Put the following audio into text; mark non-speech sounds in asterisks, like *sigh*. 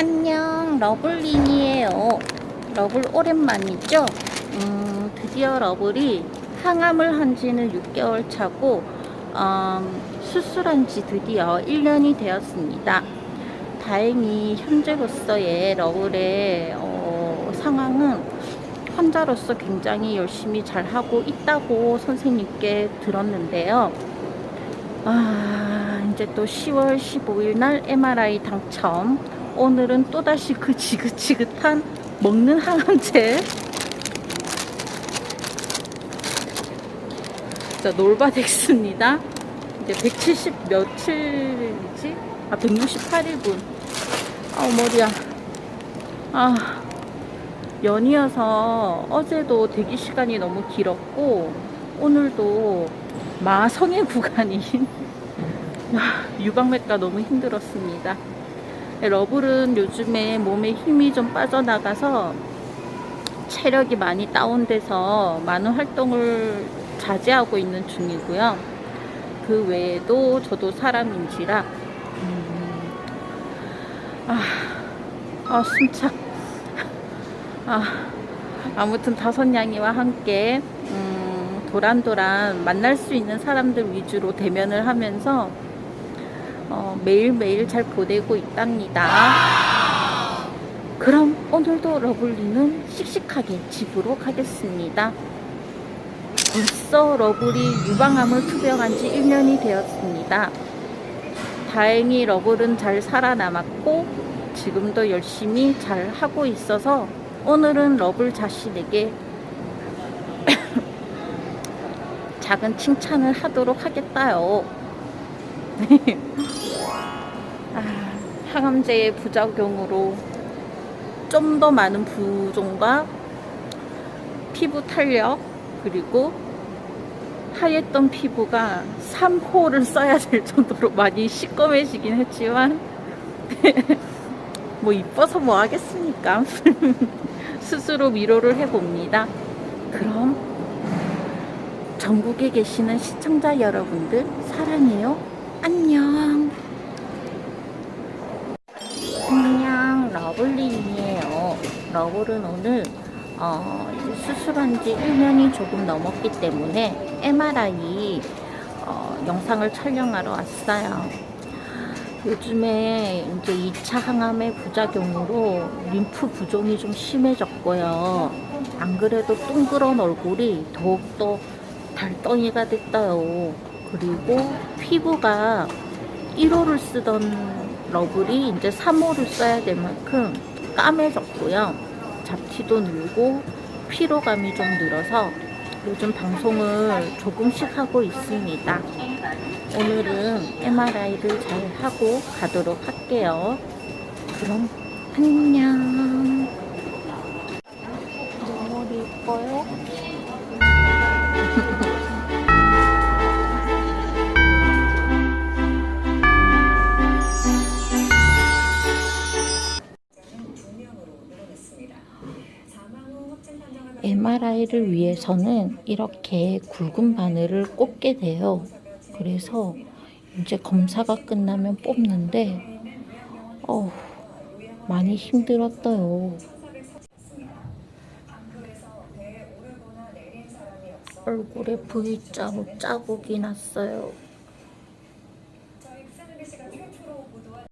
안녕 러블린이에요. 러블 오랜만이죠? 음, 드디어 러블이 항암을 한 지는 6개월 차고 음, 수술한 지 드디어 1년이 되었습니다. 다행히 현재로서의 러블의 어, 상황은 환자로서 굉장히 열심히 잘 하고 있다고 선생님께 들었는데요. 아, 이제 또 10월 15일 날 MRI 당첨. 오늘은 또다시 그 지긋지긋한 먹는 항암제. 자, 놀바덱스입니다. 이제 170 며칠이지? 아, 168일분. 아우, 머리야. 아, 연이어서 어제도 대기 시간이 너무 길었고, 오늘도 마성의 구간인 *laughs* 유방맥과 너무 힘들었습니다. 러블은 요즘에 몸에 힘이 좀 빠져나가서 체력이 많이 다운돼서 많은 활동을 자제하고 있는 중이고요. 그 외에도 저도 사람인지라 음, 아, 아 숨차 아, 아무튼 다섯 양이와 함께 음, 도란도란 만날 수 있는 사람들 위주로 대면을 하면서 어, 매일매일 잘 보내고 있답니다. 그럼 오늘도 러블리는 씩씩하게 집으로 가겠습니다. 벌써 러블이 유방암을 투병한 지 1년이 되었습니다. 다행히 러블은 잘 살아남았고 지금도 열심히 잘 하고 있어서 오늘은 러블 자신에게 *coughs* 작은 칭찬을 하도록 하겠다요. *laughs* 아, 항암제의 부작용으로 좀 더 많은 부종과 피부 탄력 그리고 하였던 피부가 3호를 써야 될 정도로 많이 시꺼매지긴 했지만 *laughs* 뭐 이뻐서 뭐 하겠습니까? *laughs* 스스로 위로를 해봅니다. 그럼 전국에 계시는 시청자 여러분들 사랑해요. 안녕 안녕 러블은 오늘 어, 수술한 지 1년이 조금 넘었기 때문에 MRI 어, 영상을 촬영하러 왔어요. 요즘에 이제 2차 항암의 부작용으로 림프 부종이 좀 심해졌고요. 안 그래도 둥그런 얼굴이 더욱더 달덩이가 됐어요. 그리고 피부가 1호를 쓰던 러블이 이제 3호를 써야 될 만큼 까매졌고요. 잡티도 늘고 피로감이 좀 늘어서 요즘 방송을 조금씩 하고 있습니다. 오늘은 MRI를 잘 하고 가도록 할게요. 그럼 안녕. 내 머리 이뻐요? *laughs* MRI를 위해서는 이렇게 굵은 바늘을 꼽게 돼요. 그래서 이제 검사가 끝나면 뽑는데, 어 많이 힘들었어요. 얼굴에 V자국 자국이 났어요.